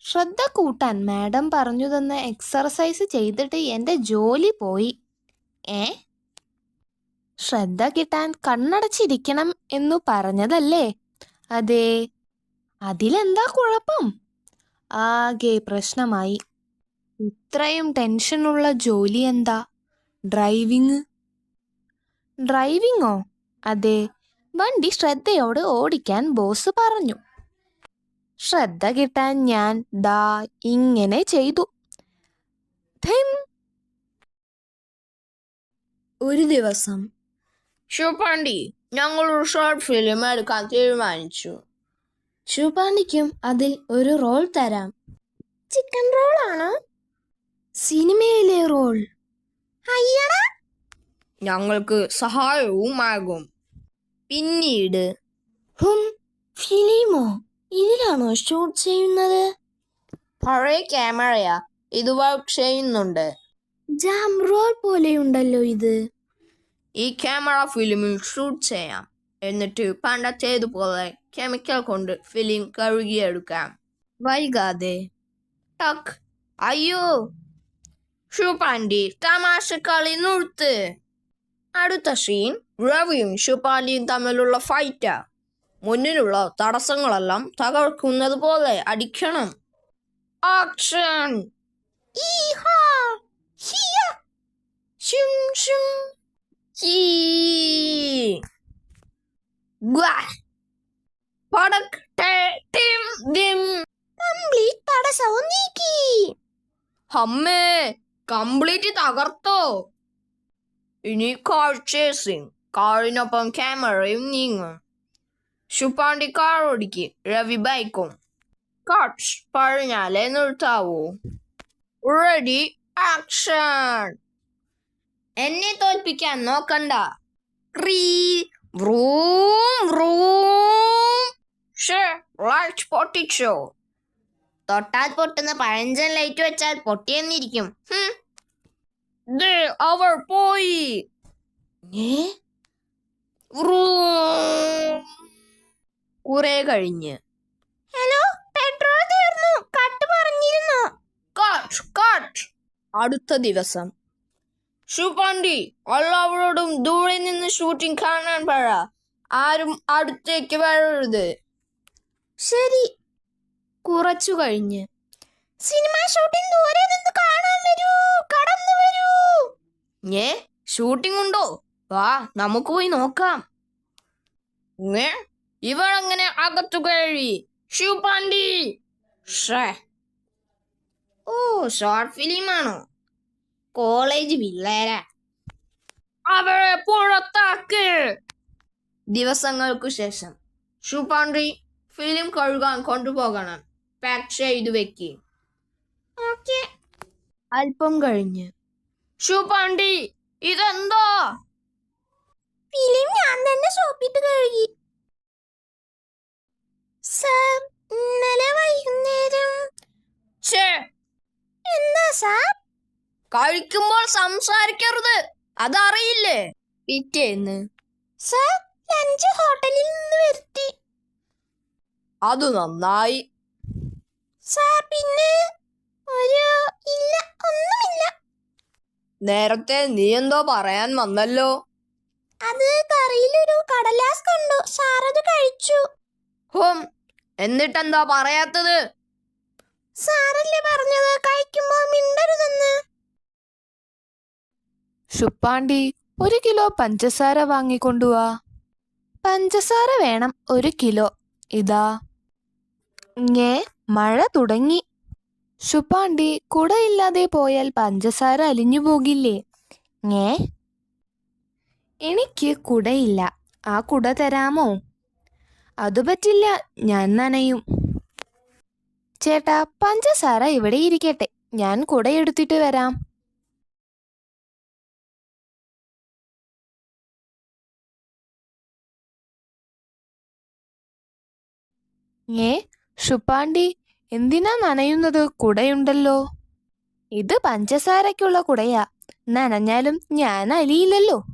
ശ്രദ്ധ കൂട്ടാൻ മാഡം പറഞ്ഞു തന്ന എക്സർസൈസ് ചെയ്തിട്ട് എന്റെ ജോലി പോയി. ഏ? ശ്രദ്ധ കിട്ടാൻ കണ്ണടച്ചിരിക്കണം എന്നു പറഞ്ഞതല്ലേ? അതെ. അതിലെന്താ കുഴപ്പം? ആകെ പ്രശ്നമായി. ഇത്രയും ടെൻഷനുള്ള ജോലി എന്താ? ഡ്രൈവിങ്? ഡ്രൈവിങ്ങോ? അതെ. വണ്ടി ശ്രദ്ധയോട് ഓടിക്കാൻ ബോസ് പറഞ്ഞു. ശ്രദ്ധ കിട്ടാൻ ഞാൻ ദാ ഇങ്ങനെ ചെയ്തു. ഒരു ദിവസം ശുപാണ്ടി ഞങ്ങൾ ഒരു ഷോർട്ട് ഫിലിം എടുക്കാൻ തീരുമാനിച്ചു. ശുപാണ്ടിക്കും അതിൽ ഒരു റോൾ തരാം. ചിക്കൻ റോൾ ആണോ? സിനിമയിലെ റോൾ ഞങ്ങൾക്ക് സഹായവുമാകും. പിന്നീട് ഹും ഫിലിമോ? ഇതിലാണോ ഷൂട്ട് ചെയ്യുന്നത്? പഴയ ക്യാമറയാ. ഇത് വർക്ക് ചെയ്യുന്നുണ്ട്. ജാം റോൾ പോലെയുണ്ടല്ലോ ഇത്. ഈ ക്യാമറ ഫിലിമിൽ ഷൂട്ട് ചെയ്യാം. എന്നിട്ട് പണ്ടത്തേതുപോലെ കെമിക്കൽ കൊണ്ട് ഫിലിം കഴുകിയെടുക്കാം. വൈകാതെ. ടക്ക് അയ്യോ. ഷുപാൻഡി തമാശ കളി നിർത്ത്. അടുത്ത സീൻ രവിയും ഷുപാലിയും തമ്മിലുള്ള ഫൈറ്റാ മുന്നിലുള്ള തടസ്സങ്ങളെല്ലാം തകർക്കുന്നത് പോലെ അടിക്കണം ആക്ഷൻ കംപ്ലീറ്റ് തകർത്തോ. ഇനി കാർ ചേസിങ് കാറിനൊപ്പം ക്യാമറയും നീങ്ങും. ശുപ്പാണ്ടി കാർ ഓടിക്ക് രവി ബൈക്കും. കാട്ട് പറഞ്ഞാലേ നിർത്താവൂ. റെഡി ആക്ഷൻ എന്നെ തോൽപ്പിക്കാൻ നോക്കണ്ട. ക്രീ വ്രൂം വ്രൂം. ഷേ ലൈറ്റ് പൊട്ടിച്ചോ. തൊട്ടാൽ പൊട്ടുന്ന പഴഞ്ചൻ ലൈറ്റ് വെച്ചാൽ പൊട്ടിയെന്നിരിക്കും. അവർ പോയി. ഏ? വ്രൂം. കുറെ കഴിഞ്ഞ്. ഹലോ പെട്രോൾ തീർന്നു. കട്ട് പറഞ്ഞിരുന്നു. കട്ട് കട്ട് അടുത്ത ദിവസം. ഷുപാണ്ടി എല്ലാവരോടും ദൂരെ നിന്ന് ഷൂട്ടിംഗ് കാണാൻ പറ. ആരും അടുത്തേക്ക് വരരുത്. ശരി. കുറച്ചു കഴിഞ്ഞ്. സിനിമ ഷൂട്ടിംഗ് ദൂരെ നിന്ന് കാണാൻ വരൂ. കടന്നു വരൂ. ഏ ഷൂട്ടിംഗ് ഉണ്ടോ? വാ നമുക്ക് പോയി നോക്കാം. ഏ ഇവളങ്ങനെ അകത്തു കയറി? ഷൂപാണ്ടി ഷേ ഓ ഷോർട്ട് ഫിലിമാണോ? കോളേജ് പിള്ളേരാ. അവരെ പുറത്താക്ക്. ദിവസങ്ങൾക്കു ശേഷം ഷൂപാണ്ടി ഫിലിം കഴുകാൻ കൊണ്ടുപോകണം. പാക്ക് ഇത് വെക്കി. ഓക്കെ. അല്പം കഴിഞ്ഞ്. ഷൂപാണ്ടി ഇതെന്തോ? ഫിലിം ഞാൻ തന്നെ സോപ്പിട്ട് കഴുകി. കഴിക്കുമ്പോൾ സംസാരിക്കരുത്. അതറിയില്ലേ? പിറ്റേന്ന്. സർ ലഞ്ച് ഹോട്ടലിൽ നിന്ന് വരുത്തി. അത് നന്നായി. സാർ പിന്നെ ഒരു ഇല്ല ഒന്നുമില്ല. നേരത്തെ നീ എന്തോ പറയാൻ വന്നല്ലോ. അത് കറിയിലൊരു കടലാസ് കണ്ടു. സാർ അത് കഴിച്ചു. ഹോം എന്നിട്ടെന്താ പറയാത്തത്? സാറല്ലേ പറഞ്ഞത്? കഴിക്കുമ്പോൾ മിണ്ടരുതെന്ന്. ഷുപ്പാണ്ടി ഒരു കിലോ പഞ്ചസാര വാങ്ങിക്കൊണ്ടുവാ. പഞ്ചസാര വേണം ഒരു കിലോ. ഇതാ. ഞേ മഴ തുടങ്ങി. ഷുപ്പാണ്ടി കുടയില്ലാതെ പോയാൽ പഞ്ചസാര അലിഞ്ഞു പോകില്ലേ? ഞേ എനിക്ക് കുടയില്ല. ആ കുട തരാമോ? അതു പറ്റില്ല ഞാൻ നനയും. ചേട്ടാ പഞ്ചസാര ഇവിടെ ഇരിക്കട്ടെ. ഞാൻ കുടയെടുത്തിട്ട് വരാം. ഏ ഷുപ്പാണ്ടി എന്തിനാ നനയുന്നത് കുടയുണ്ടല്ലോ? ഇത് പഞ്ചസാരയ്ക്കുള്ള കുടയാ. നനഞ്ഞാലും ഞാൻ അലിയില്ലല്ലോ.